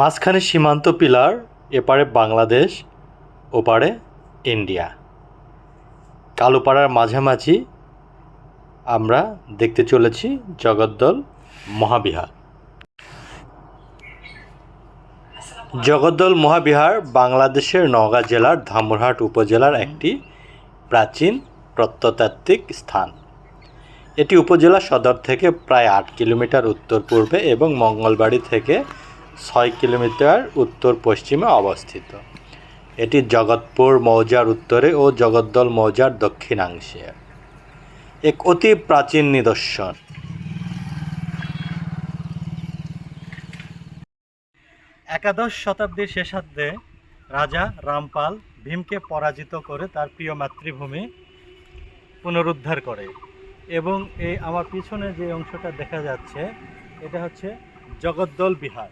মাঝখানে সীমান্ত পিলার, এপারে বাংলাদেশ, ওপারে ইন্ডিয়া। কালুপাড়ার মাঝামাঝি আমরা দেখতে চলেছি জগদ্দল মহাবিহার। জগদ্দল মহাবিহার বাংলাদেশের নওগাঁ জেলার ধামরহাট উপজেলার একটি প্রাচীন প্রত্নতাত্ত্বিক স্থান। এটি উপজেলা সদর থেকে প্রায় আট কিলোমিটার উত্তর পূর্বে এবং মঙ্গলবাড়ি থেকে ছয় কিলোমিটার উত্তর পশ্চিমে অবস্থিত। এটি জগৎপুর মৌজার উত্তরে ও জগদ্দল মৌজার দক্ষিণাংশে। এক অতি প্রাচীন নিদর্শন। একাদশ শতাব্দীর শেষার্ধে রাজা রামপাল ভীমকে পরাজিত করে তার প্রিয় মাতৃভূমি পুনরুদ্ধার করে এবং এই আমার পিছনে যে অংশটা দেখা যাচ্ছে, এটা হচ্ছে জগদ্দল বিহার।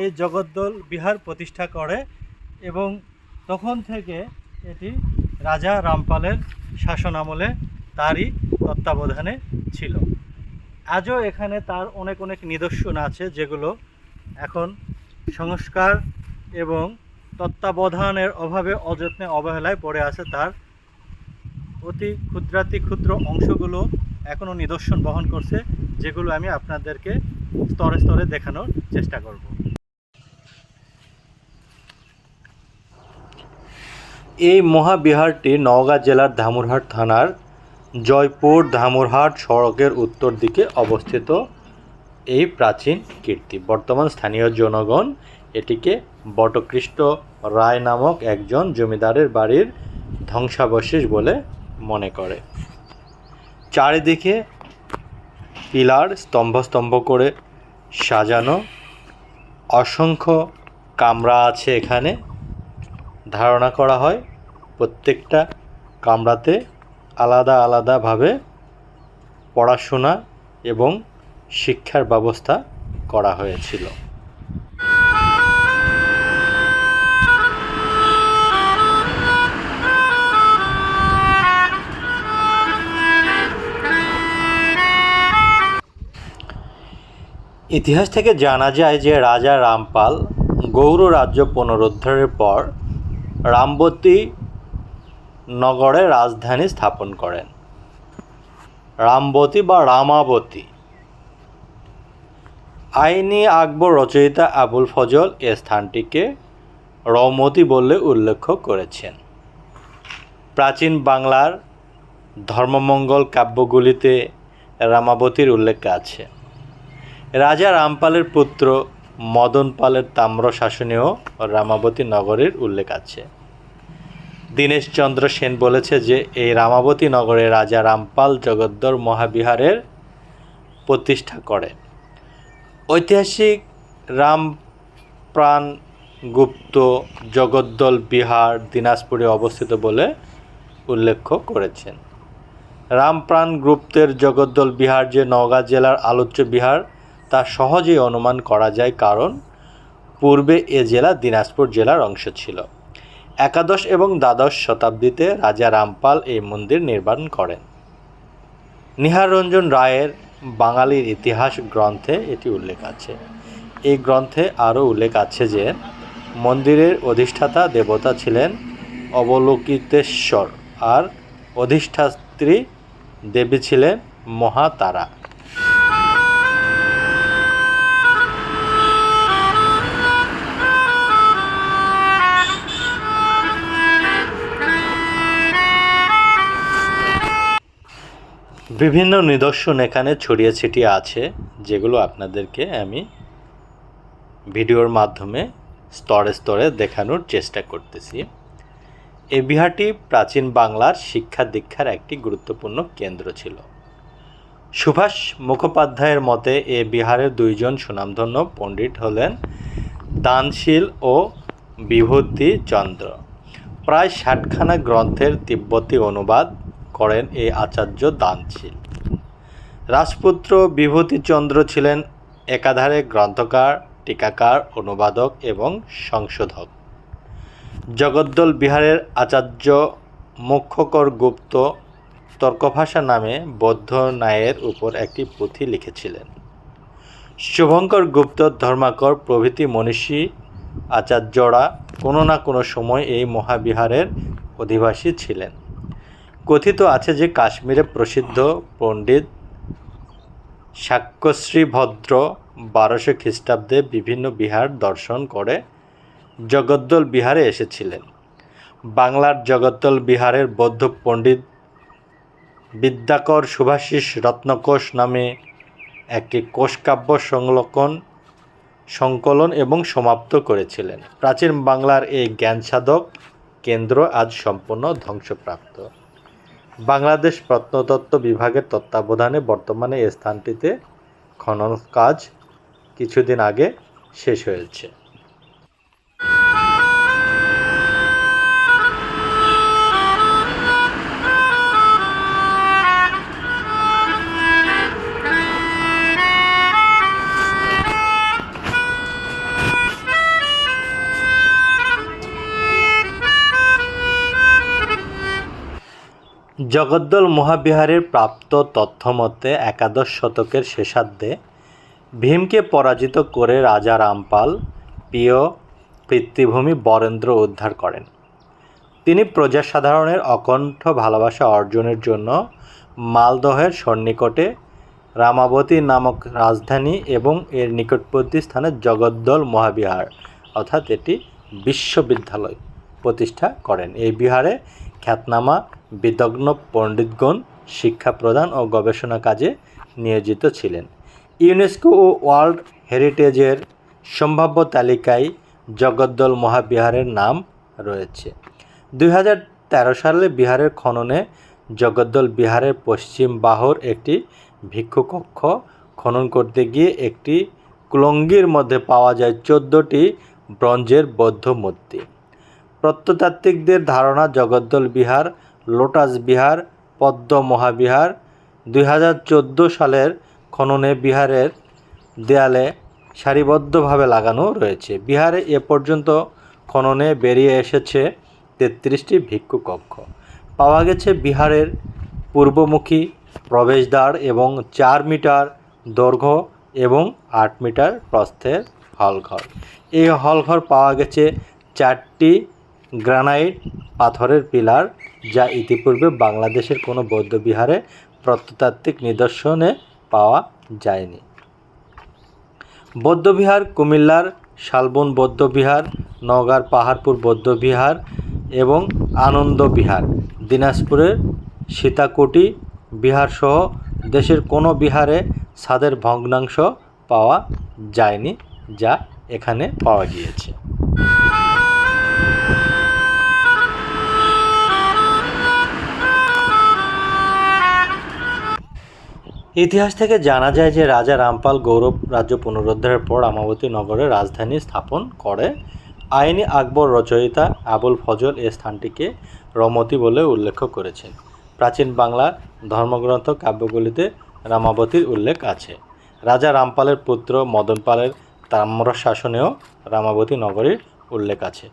এই জগদ্দল বিহার প্রতিষ্ঠা করে এবং তখন থেকে এটি রাজা রামপালের শাসন আমলে তারই তত্ত্বাবধানে ছিল। আজও এখানে তার অনেক অনেক নিদর্শন আছে যেগুলো এখন সংস্কার এবং তত্ত্বাবধানের অভাবে অযত্নে অবহেলায় পড়ে আছে তার অতি ক্ষুদ্রাতি ক্ষুদ্র অংশগুলো এখনও নিদর্শন বহন করছে, যেগুলো আমি আপনাদেরকে স্তরে স্তরে দেখানোর চেষ্টা করব। এই মহাবিহারটি নওগাঁ জেলার ধামুরহাট থানার জয়পুর ধামুরহাট সড়কের উত্তর দিকে অবস্থিত এই প্রাচীন কীর্তি। বর্তমান স্থানীয় জনগণ এটিকে বটকৃষ্ট রায় নামক একজন জমিদারের বাড়ির ধ্বংসাবশেষ বলে মনে করে। চারিদিকে পিলার স্তম্ভ স্তম্ভ করে সাজানো। অসংখ্য কামরা আছে এখানে। ধারণা করা হয়, প্রত্যেকটা কামরাতে আলাদা আলাদাভাবে পড়াশোনা এবং শিক্ষার ব্যবস্থা করা হয়েছিল। ইতিহাস থেকে জানা যায় যে রাজা রামপাল গৌর রাজ্য পুনরুদ্ধারের পর রামবতী নগরে রাজধানী স্থাপন করেন। রামবতী বা রামাবতী। আইনি আকবর রচয়িতা আবুল ফজল এ স্থানটিকে রমতী বলে উল্লেখ করেছেন। প্রাচীন বাংলার ধর্মমঙ্গল কাব্যগুলিতে রামাবতীর উল্লেখ আছে। রাজা রামপালের পুত্র মদন পালের তাম্র শাসনেও রামাবতী নগরীর উল্লেখ আছে। দীনেশচন্দ্র সেন বলেছে যে, এই রামাবতী নগরে রাজা রামপাল জগদ্দর মহাবিহারের প্রতিষ্ঠা করে ঐতিহাসিক রামপ্রাণ গুপ্ত জগদ্দল বিহার দিনাজপুরে অবস্থিত বলে উল্লেখ করেছেন। রামপ্রাণ গুপ্তের জগদ্দল বিহার যে নওগাঁ জেলার আলোচ্য বিহার তা সহজেই অনুমান করা যায় কারণ পূর্বে এ জেলা দিনাজপুর জেলার অংশ ছিল। একাদশ এবং দ্বাদশ শতাব্দীতে রাজা রামপাল এই মন্দির নির্মাণ করেন। নিহাররঞ্জন রায়ের বাঙালির ইতিহাস গ্রন্থে এটি উল্লেখ আছে। এই গ্রন্থে আরও উল্লেখ আছে যে, মন্দিরের অধিষ্ঠাতা দেবতা ছিলেন অবলোকিতেশ্বর আর অধিষ্ঠাত্রী দেবী ছিলেন মহাতারা। বিভিন্ন নিদর্শন এখানে ছড়িয়ে ছিটিয়ে আছে, যেগুলো আপনাদেরকে আমি ভিডিওর মাধ্যমে স্তরে স্তরে দেখানোর চেষ্টা করতেছি। এই বিহারটি প্রাচীন বাংলার শিক্ষা দীক্ষার একটি গুরুত্বপূর্ণ কেন্দ্র ছিল। সুভাষ মুখোপাধ্যায়ের মতে, এ বিহারের দুইজন সুনামধন্য পণ্ডিত হলেন দানশীল ও বিভূতি চন্দ্র প্রায় ষাটখানা গ্রন্থের তিব্বতী অনুবাদ করেন এই আচার্য দানশীল। রাজপুত্র বিভূতিচন্দ্র ছিলেন একাধারে গ্রন্থকার, টিকাকার, অনুবাদক এবং সংশোধক। জগদ্দল বিহারের আচার্য মুখ্যকর গুপ্ত তর্কভাষা নামে বৌদ্ধ ন্যায়ের উপর একটি পুঁথি লিখেছিলেন। শুভঙ্কর গুপ্ত ধর্মাকর প্রভৃতি মনীষী আচার্যরা কোনো না কোনো সময় এই মহাবিহারের অধিবাসী ছিলেন। কথিত আছে যে কাশ্মীরে প্রসিদ্ধ পণ্ডিত সাক্ষ্যশ্রী ভদ্র বারোশো খ্রিস্টাব্দে বিভিন্ন বিহার দর্শন করে জগদ্দল বিহারে এসেছিলেন। বাংলার জগদ্দল বিহারের বৌদ্ধ পণ্ডিত বিদ্যাকর সুভাষিস রত্নকোষ নামে একটি কোষকাব্য সংলক্ষণ, সংকলন এবং সমাপ্ত করেছিলেন। প্রাচীন বাংলার এই জ্ঞান সাধক কেন্দ্র আজ সম্পূর্ণ ধ্বংসপ্রাপ্ত। বাংলাদেশ প্রত্নতত্ত্ব বিভাগের তত্ত্বাবধানে বর্তমানে এ স্থানটিতে খনন কাজ কিছুদিন আগে শেষ হয়েছে। জগদ্দল মহাবিহারের প্রাপ্ত তথ্যমতে একাদশ শতকের শেষার্ধে ভীমকে পরাজিত করে রাজা রামপাল প্রিয় পিতৃভূমি বরেন্দ্র উদ্ধার করেন। তিনি প্রজাসাধারণের অকণ্ঠ ভালোবাসা অর্জনের জন্য মালদহের সন্নিকটে রামাবতী নামক রাজধানী এবং এর নিকটবর্তী স্থানে জগদ্দল মহাবিহার, অর্থাৎ এটি বিশ্ববিদ্যালয় প্রতিষ্ঠা করেন। এই বিহারে খ্যাতনামা, বিদগ্ন পণ্ডিতগণ শিক্ষা প্রদান ও গবেষণা কাজে নিয়োজিত ছিলেন। ইউনেস্কো ও ওয়ার্ল্ড হেরিটেজের সম্ভাব্য তালিকায় জগদ্দল মহাবিহারের নাম রয়েছে। দুই হাজার তেরো সালে বিহারের খননে জগদ্দল বিহারের পশ্চিম বাহুর একটি ভিক্ষুকক্ষ খনন করতে গিয়ে একটি কুলঙ্গির মধ্যে পাওয়া যায় চোদ্দোটি ব্রঞ্জের বৌদ্ধ মূর্তি প্রত্নতাত্ত্বিকদের ধারণা জগদ্দল বিহার, লোটাস বিহার, পদ্ম মহাবিহার। দুই হাজার চোদ্দ সালের খননে বিহারের দেয়ালে সারিবদ্ধভাবে লাগানো রয়েছে। বিহারে এ পর্যন্ত খননে বেরিয়ে এসেছে তেত্রিশটি ভিক্ষু কক্ষ। পাওয়া গেছে বিহারের পূর্বমুখী প্রবেশদ্বার এবং চার মিটার দৈর্ঘ্য এবং আট মিটার প্রস্থের হলঘর। এই হলঘর পাওয়া গেছে চারটি গ্রানাইট পাথরের পিলার, যা ইতিপূর্বে বাংলাদেশের কোনো বৌদ্ধ বিহারে প্রত্নতাত্ত্বিক নিদর্শনে পাওয়া যায়নি। বৌদ্ধবিহার কুমিল্লার শালবন বৌদ্ধবিহার নওগাঁর পাহাড়পুর বৌদ্ধবিহার এবং আনন্দ বিহার, দিনাজপুরের সীতাকুটি বিহারসহ দেশের কোনো বিহারে ছাদের ভগ্নাংশ পাওয়া যায়নি, যা এখানে পাওয়া গিয়েছে। ইতিহাস থেকে জানা যায় যে রাজা রামপাল গৌরব রাজ্য পুনরুদ্ধারের পর আমাবতী নগরের রাজধানী স্থাপন করে। আইনি আকবর রচয়িতা আবুল ফজল এ স্থানটিকে রমতি বলে উল্লেখ করেছেন। প্রাচীন বাংলার ধর্মগ্রন্থ কাব্যগুলিতে রামাবতীর উল্লেখ আছে। রাজা রামপালের পুত্র মদন পালের তাম্র শাসনেও রামাবতী নগরীর উল্লেখ আছে।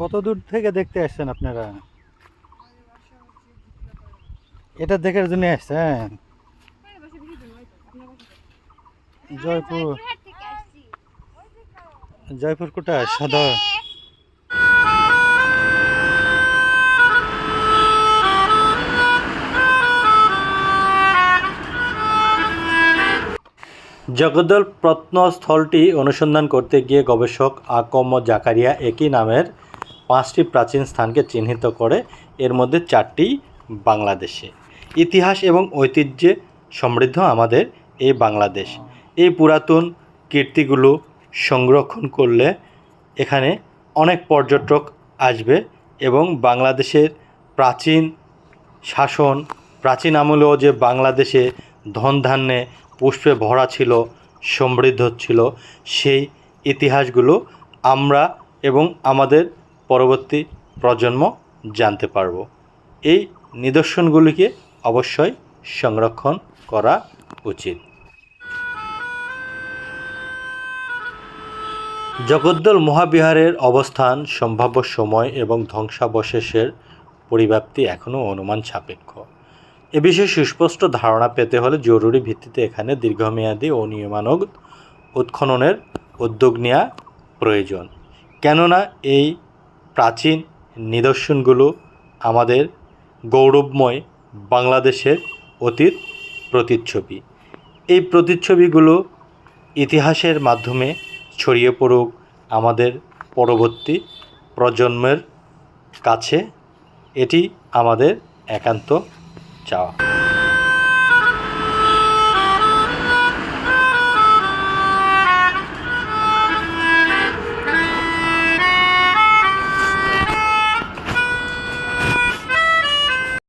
কত দূর থেকে দেখতে আসছেন আপনারা? এটা দেখার জন্য আসছেন? জয়পুর। জয়পুর কোটা, সদর। জগদ্দল প্রত্নস্থলটি অনুসন্ধান করতে গিয়ে গবেষক আকম জাকারিয়া একই নামের পাঁচটি প্রাচীন স্থানকে চিহ্নিত করে, এর মধ্যে চারটি বাংলাদেশে। ইতিহাস এবং ঐতিহ্যে সমৃদ্ধ আমাদের এই বাংলাদেশ। এই পুরাতন কীর্তিগুলো সংরক্ষণ করলে এখানে অনেক পর্যটক আসবে এবং বাংলাদেশের প্রাচীন শাসন, প্রাচীন আমলেও যে বাংলাদেশে ধন ধান্যে পুষ্পে ভরা ছিল, সমৃদ্ধ ছিল, সেই ইতিহাসগুলো আমরা এবং আমাদের পরবর্তী প্রজন্ম জানতে পারব। এই নিদর্শনগুলিকে অবশ্যই সংরক্ষণ করা উচিত। জগদ্দল মহাবিহারের অবস্থান, সম্ভাব্য সময় এবং ধ্বংসাবশেষের পরিব্যাপ্তি এখনও অনুমান সাপেক্ষ। এ বিষয়ে সুস্পষ্ট ধারণা পেতে হলে জরুরি ভিত্তিতে এখানে দীর্ঘমেয়াদী ও নিয়মানুগ উৎখননের উদ্যোগ নেওয়া প্রয়োজন। কেননা এই প্রাচীন নিদর্শনগুলো আমাদের গৌরবময় বাংলাদেশের অতীত প্রতিচ্ছবি। এই প্রতিচ্ছবিগুলো ইতিহাসের মাধ্যমে ছড়িয়ে পড়ুক আমাদের পরবর্তী প্রজন্মের কাছে। এটি আমাদের একান্ত চাওয়া।